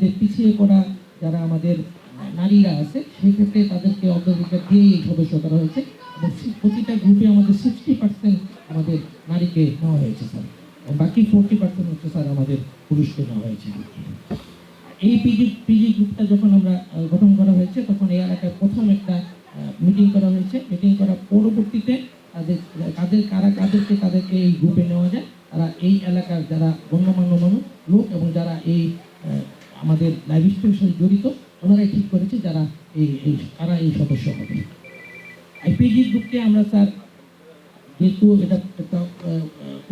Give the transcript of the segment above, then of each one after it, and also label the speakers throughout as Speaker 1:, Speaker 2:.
Speaker 1: আমাদের পিছিয়ে পড়া যারা আমাদের নারীরা আছে, সেই ক্ষেত্রে তাদেরকে অগ্রাধিকার দিয়ে এই সদস্য করা হয়েছে। এবং প্রতিটা গ্রুপে আমাদের সিক্সটি পার্সেন্ট আমাদের নারীকে নেওয়া হয়েছে স্যার বাকি ফোরটি পার্সেন্ট হচ্ছে স্যার আমাদের পুরুষকে নেওয়া হয়েছে। এই পিজি পিজি গ্রুপটা যখন আমরা গঠন করা হয়েছে, তখন এই এলাকায় প্রথম একটা মিটিং করা হয়েছে। মিটিং করার পরবর্তীতে তাদের কাদের কারা, কাদেরকে তাদেরকে এই গ্রুপে নেওয়া যায়, তারা এই এলাকার যারা গণ্যমান্য মানুষ লোক এবং যারা এই আহ, আমাদের স্টাইলের সাথে জড়িত, ওনারাই ঠিক করেছে যারা এই তারা এই সদস্য হবে। আইপিজি গ্রুপকে আমরা স্যার যেহেতু এটা একটা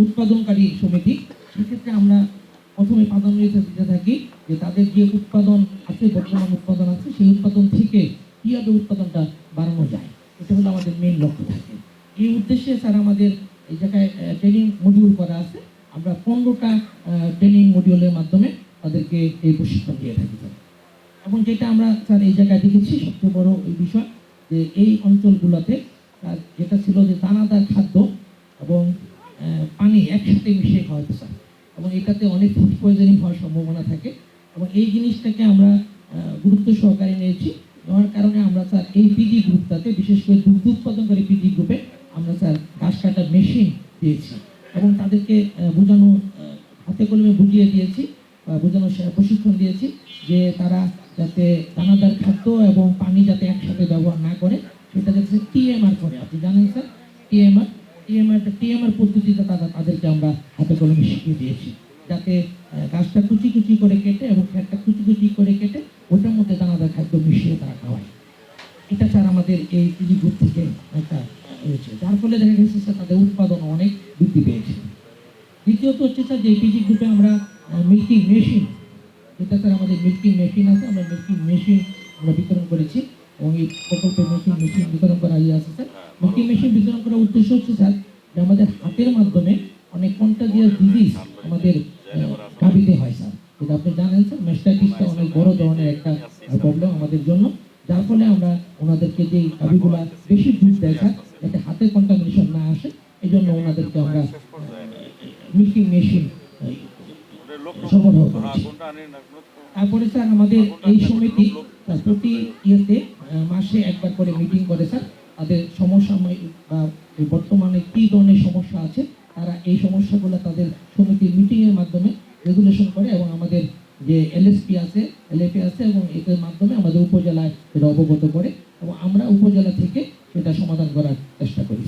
Speaker 1: উৎপাদনকারী সমিতি, সেক্ষেত্রে আমরা প্রথমে প্রাধান্য দিতে থাকি যে তাদের যে উৎপাদন আছে, বর্তমান উৎপাদন আছে, সেই উৎপাদন থেকে কীভাবে উৎপাদনটা বাড়ানো যায়, এটা হলো আমাদের মেন লক্ষ্য থাকে। এই উদ্দেশ্যে স্যার আমাদের এই জায়গায় ট্রেনিং মডিউল করা আছে। আমরা পনেরোটা ট্রেনিং মডিউলের মাধ্যমে তাদেরকে এই প্রশিক্ষণ দিয়ে থাকি। স্যার এবং যেটা আমরা, স্যার, এই জায়গায় দেখেছি সবচেয়ে বড় এই বিষয় যে এই অঞ্চলগুলোতে যেটা ছিল যে দানাদার খাদ্য এবং পানি একসাথে মিশিয়ে খাওয়া স্যার। এবং এটাতে অনেক ফুড পয়জনিং হওয়ার সম্ভাবনা থাকে। এবং এই জিনিসটাকে আমরা গুরুত্ব সহকারে নিয়েছি। নেওয়ার কারণে আমরা, স্যার, এই পিজি গ্রুপটাতে বিশেষ করে দুগ্ধ উৎপাদনকারী পিজি গ্রুপে আমরা স্যার ঘাস কাটার মেশিন দিয়েছি এবং তাদেরকে আহ, বোঝানো আহ, হাতে কলমে বুঝিয়ে দিয়েছি বা বোঝানোর সে- প্রশিক্ষণ দিয়েছি যে তারা যাতে দানাদার খাদ্য এবং পানি যাতে একসাথে ব্যবহার না করে সেটা যাতে টিএমআর করে। আপনি জানেন স্যার টিএমআর টিএমআর টিএমআর পদ্ধতিতে তারা তাদেরকে আমরা হাতে কলমে শিখিয়ে দিয়েছি। যাতে গাছটা কুচি কুচি করে কেটে এবং খেটটা কুচি কুচি করে কেটে ওটার মধ্যে দানাদার খাদ্য মিশিয়ে তারা খাওয়ায়। এটা স্যার আমাদের এই পিজি গ্রুপ থেকে একটা হয়েছে। যার ফলে দেখা গেছে স্যার, তাদের উৎপাদন অনেক বৃদ্ধি পেয়েছে। দ্বিতীয়ত হচ্ছে স্যার, যে পিজি গ্রুপে আমরা মিল্কিং মেশিন যেটা স্যার আমাদের মিল্কিং মেশিন আছে, আমরা মিল্কিং মেশিন আমরা বিতরণ করেছি। এবং এই প্রকল্পে মেশিন মেশিন বিতরণ করা ইয়ে আছে, স্যার। মেশিন বিতরণ করার উদ্দেশ্য হচ্ছে, স্যার, যে আমাদের হাতের মাধ্যমে অনেক কন্টাজিয়াস ডিজিজ আমাদের গাভিতে হয়, স্যার। যেটা আপনি জানেন, স্যার মেস্টাইটিসটা অনেক বড় ধরনের একটা প্রবলেম আমাদের জন্য। যার ফলে আমরা ওনাদেরকে যে গাভিগুলা বেশি দুধ দেয়, স্যার, যাতে হাতে কন্টামিনেশন না আসে এই জন্য ওনাদেরকে আমরা মিল্কিং মেশিন সরবরাহ করেছি তারপরে স্যার আমাদের এই সমিতি স্যার প্রতি ইয়েতে আহ, মাসে একবার করে মিটিং করে স্যার। তাদের সমসাময়িক বা বর্তমানে কী ধরনের সমস্যা আছে, তারা এই সমস্যাগুলো তাদের সমিতির মিটিংয়ের মাধ্যমে রেগুলেশন করে এবং আমাদের যে এলএসপি আছে এলএপি আছে এবং এদের মাধ্যমে আমাদের উপজেলায় সেটা অবগত করে এবং আমরা উপজেলা থেকে সেটা সমাধান করার চেষ্টা করি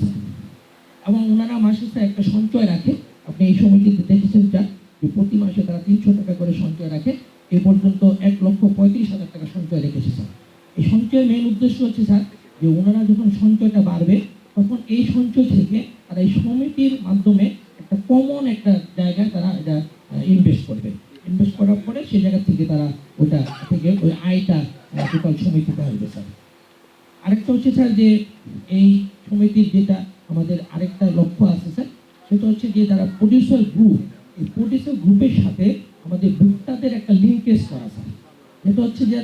Speaker 1: এবং ওনারা মাসে একটা সঞ্চয় রাখে। আপনি এই সমিতিতে দেখেছেন যা যে প্রতি মাসে তারা তিনশো টাকা করে সঞ্চয় রাখে। এ পর্যন্ত এক লক্ষ পঁয়ত্রিশ হাজার টাকা সঞ্চয় রেখেছে স্যার এই সঞ্চয়ের মেন উদ্দেশ্য হচ্ছে স্যার যে ওনারা যখন সঞ্চয়টা বাড়বে, তখন এই সঞ্চয় থেকে তারা এই সমিতির মাধ্যমে একটা কমন একটা জায়গায় তারা এটা ইনভেস্ট করবে। ইনভেস্ট করার পরে সেই জায়গা থেকে তারা ওটা থেকে ওই আয়টা টোটাল সমিতিতে আসবে স্যার। আরেকটা হচ্ছে স্যার যে এই সমিতির যেটা আমাদের আরেকটা লক্ষ্য আছে স্যার, সেটা হচ্ছে যে তারা প্রডিউসার গ্রুপ এই প্রডিউসার গ্রুপের সাথে আমাদের ভোক্তাদের একটা লিঙ্কেজ করা স্যার। যেটা হচ্ছে যে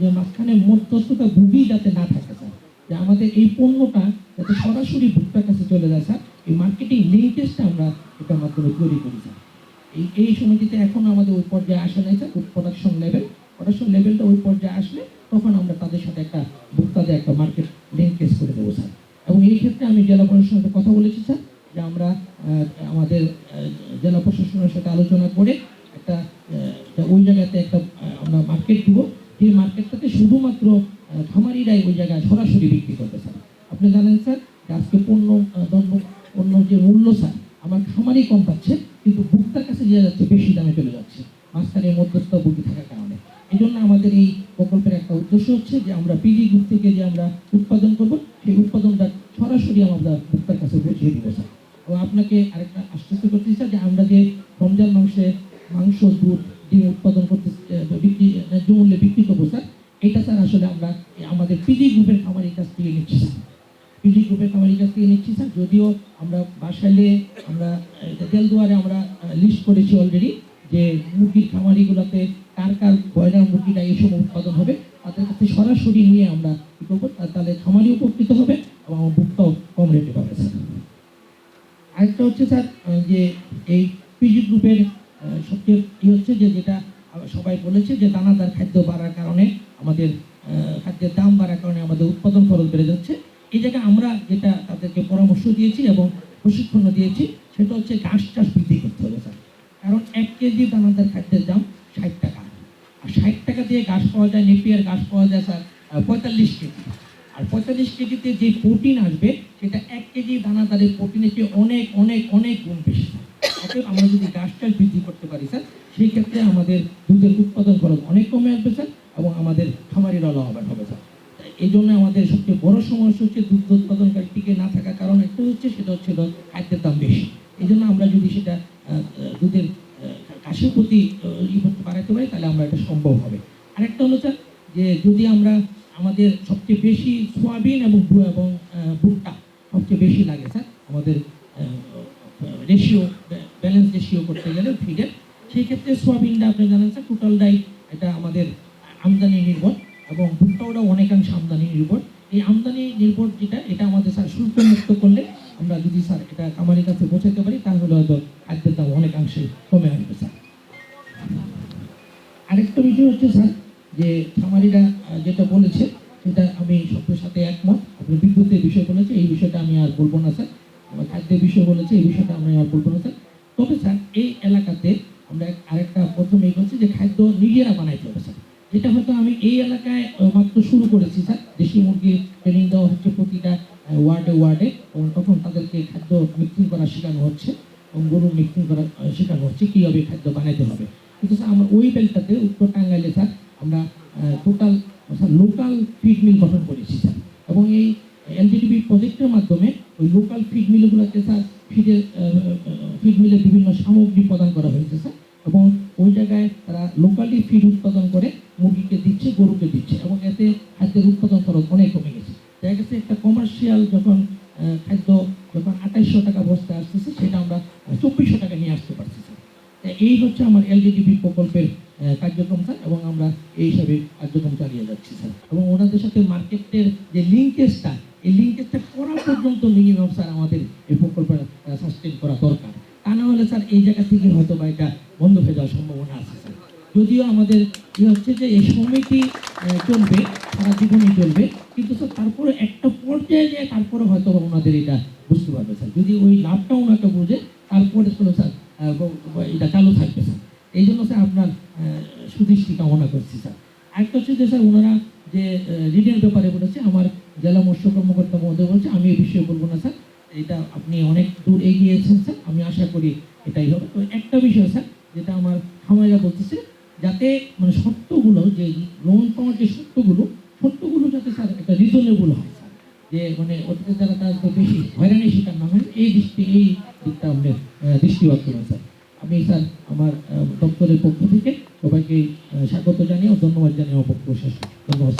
Speaker 1: যে মাঝখানে মধ্যস্থতা ভুগি যাতে না থাকে স্যার যে আমাদের এই পণ্যটা যাতে সরাসরি ভোক্তার কাছে চলে যায়, স্যার, এই মার্কেটিং লিঙ্কেজটা আমরা এটার মাধ্যমে তৈরি করি, স্যার। এই এই সমিতিতে এখন আমাদের ওই পর্যায়ে আসে নাই, স্যার প্রোডাকশন লেভেল প্রোডাকশন লেভেলটা ওই পর্যায়ে আসলে তখন আমরা তাদের সাথে একটা ভোক্তাদের একটা মার্কেট লিঙ্কেজ করে দেবো, স্যার। এবং এই ক্ষেত্রে আমি জেলা প্রশাসনের সাথে কথা বলেছি, স্যার, যে আমরা আমাদের জেলা প্রশাসনের সাথে আলোচনা করে একটা আহ, ওই জায়গাতে একটা আহ, আমরা মার্কেট দিব যে মার্কেটটাতে শুধুমাত্র আহ, খামারিরাই ওই জায়গায় সরাসরি বিক্রি করবে স্যার আপনি জানেন স্যার যে আজকে পণ্য আহ, দ্রব্য স্যার আমার খামারি কম পাচ্ছে, কিন্তু ভোক্তার কাছে যে যাচ্ছে, বেশি দামে চলে যাচ্ছে। মাঝখানে মধ্যস্থ বুদ্ধি থাকার কারণে। এই জন্য আমাদের এই প্রকল্পের একটা উদ্দেশ্য হচ্ছে যে আমরা পিজি গ্রুপ থেকে যে আমরা উৎপাদন করব, সেই উৎপাদনটা সরাসরি আমরা ভোক্তার কাছে পৌঁছে দিব, স্যার। এবং আপনাকে আরেকটা আশ্বস্ত করতে চাই, যে আমরা যে রমজান মাংসে মাংস, দুধ, ডিম উৎপাদন করতে বিক্রি মূল্যে বিক্রি করব, স্যার, এটা স্যার আসলে আমরা আমাদের পিজি গ্রুপের খামারির কাছ থেকে নিচ্ছি পিজি গ্রুপের নিচ্ছি স্যার যদিও আমরা বাসাইলে আমরা দেলদুয়ারে আমরা লিস্ট করেছি অলরেডি যে মুরগির খামারিগুলোতে কার কার ব্রয়লার মুরগিটা এই উৎপাদন হবে, তাদের কাছে সরাসরি নিয়ে আমরা কী করব তাহলে খামারি উপকৃত হবে এবং ভোক্তাও কম রেটে পাবে। স্যার আরেকটা হচ্ছে স্যার যে এই পিজি গ্রুপের সবচেয়ে ই হচ্ছে যে যেটা সবাই বলেছে যে দানাদার খাদ্য বাড়ার কারণে আমাদের খাদ্যের দাম বাড়ার কারণে আমাদের উৎপাদন খরচ বেড়ে যাচ্ছে। এই জায়গায় আমরা যেটা তাদেরকে পরামর্শ দিয়েছি এবং প্রশিক্ষণও দিয়েছি, সেটা হচ্ছে ঘাস চাষ বৃদ্ধি করতে হবে, স্যার। কারণ এক কেজি দানাদার খাদ্যের দাম ষাট টাকা। আর ষাট টাকা দিয়ে ঘাস পাওয়া যায়, নেপিয়ার ঘাস পাওয়া যায়, স্যার পঁয়তাল্লিশ কেজি। আর পঁয়তাল্লিশ কেজিতে যে প্রোটিন আসবে, সেটা এক কেজি দানাদারের প্রোটিনের চেয়ে অনেক অনেক অনেক গুণ বেশি। অতএব আমরা যদি গাছ চাষ বৃদ্ধি করতে পারি, স্যার, সেই ক্ষেত্রে আমাদের দুধের উৎপাদন খরচ অনেক কমে আসবে, স্যার, এবং আমাদের খামারিরা লাভবান হবে, স্যার। এই জন্য আমাদের সবচেয়ে বড় সমস্যা হচ্ছে দুধ উৎপাদনকারী টিকে না থাকার কারণ একটা হচ্ছে, সেটা হচ্ছে খাদ্যের দাম বেশি। এই জন্য আমরা যদি সেটা দুধের ঘাসের প্রতি ই করতে বাড়াতে পারি, তাহলে আমরা এটা সম্ভব হবে। আরেকটা হলো স্যার, যে যদি আমরা আমাদের সবচেয়ে বেশি সোয়াবিন এবং এবং ভুট্টা সবচেয়ে বেশি লাগে স্যার, আমাদের রেশিও, ব্যালেন্স রেশিও করতে গেলে ফিডের, সেই ক্ষেত্রে সোয়াবিনটা আপনি জানেন স্যার, টোটালটাই এটা আমাদের আমদানি নির্ভর। এবং ভুট্টাওটাও অনেকাংশ আমদানি নির্ভর। এই আমদানি নির্ভর যেটা, এটা আমাদের স্যার শুল্ক মুক্ত করলে আমরা যদি স্যার এটা কামারির কাছে পৌঁছাতে পারি, তাহলে হয়তো খাদ্যের দাম অনেকাংশে কমে আসবে স্যার। আরেকটা বিষয় হচ্ছে স্যার, যে খামারিরা যেটা বলেছে, সেটা আমি সত্যের সাথে একমত। আপনি বিদ্যুতের বিষয় বলেছে এই বিষয়টা আমি আর বলব না স্যার। আমার খাদ্যের বিষয় বলেছে, এই বিষয়টা আমি আর বলব না স্যার। তবে স্যার, এই এলাকাতে আমরা আরেকটা প্রথমেই বলছি যে খাদ্য নিজেরা বানাইতে যেটা হয়তো আমি এই এলাকায় মাত্র শুরু করেছি, স্যার। দেশি মুরগি ট্রেনিং দেওয়া হচ্ছে প্রতিটা ওয়ার্ডে ওয়ার্ডে, এবং তখন তাদেরকে খাদ্য মিক্সিং করা শেখানো হচ্ছে, এবং গরুর মিক্সিং করা শেখানো হচ্ছে কীভাবে খাদ্য বানাইতে হবে। কিন্তু স্যার, আমার ওই বেলটাতে উত্তর টাঙ্গাইলে, স্যার, আমরা টোটাল লোকাল ফিড মিল গঠন করেছি, স্যার। করে মুরগিকে দিচ্ছে, গরুকে দিচ্ছে এবং এতে খাদ্যের উৎপাদন খরচ অনেক কমে গেছে। দেখা গেছে একটা কমার্শিয়াল যখন খাদ্য যখন আঠাইশশো টাকা বস্তা আসতেছে, সেটা আমরা চব্বিশশো টাকা নিয়ে আসতে পারছি এই হচ্ছে আমার এলজিডিপি প্রকল্পের কার্যক্রম স্যার এবং আমরা এই হিসাবে কার্যক্রম চালিয়ে যাচ্ছি স্যার। এবং ওনাদের সাথে মার্কেটের যে লিঙ্কেজটা এই লিঙ্কেজটা করা পর্যন্ত মিনিমাম স্যার আমাদের এই প্রকল্প সাস্টেন করা দরকার। তা না হলে স্যার এই জায়গা থেকে হয়তো বা এটা বন্ধ হয়ে যাওয়ার সম্ভাবনা আছে স্যার। যদিও আমাদের হচ্ছে যে এই সমিতি চলবে, সারা জীবনই চলবে, কিন্তু স্যার তারপরে একটা পর্যায়ে যে তারপরে হয়তো ওনাদের এটা বুঝতে পারবে স্যার যদি ওই লাভটা ওনাকে বুঝে, তারপরে তো স্যার এটা চালু থাকবে স্যার এই জন্য স্যার আপনার সুদৃষ্টি কামনা করছি স্যার আরেকটা হচ্ছে যে স্যার ওনারা যে ঋণের ব্যাপারে বলেছে, আমার জেলা মৎস্য কর্মকর্তা মহোদয় বলছে, আমি এই বিষয়ে বলব না স্যার এটা আপনি অনেক দূর এগিয়েছেন স্যার আমি আশা করি এটাই হবে। তো একটা বিষয় স্যার যেটা আমার খামারিরা বলতেছে যাতে মানে শর্তগুলো যে লোন পাওয়ার যে শর্তগুলো শর্তগুলো যাতে স্যার একটা রিজনেবল হয় যে মানে ওটাতে যারা তো বেশি হয়রানি শিকার না হয় এই দৃষ্টি, এই দিকটা আমাদের দৃষ্টিপাত করুন স্যার। আমি স্যার আমার দপ্তরের পক্ষ থেকে সবাইকে স্বাগত জানিয়ে ও ধন্যবাদ জানিয়ে আমার পক্ষ শেষ ধন্যবাদ।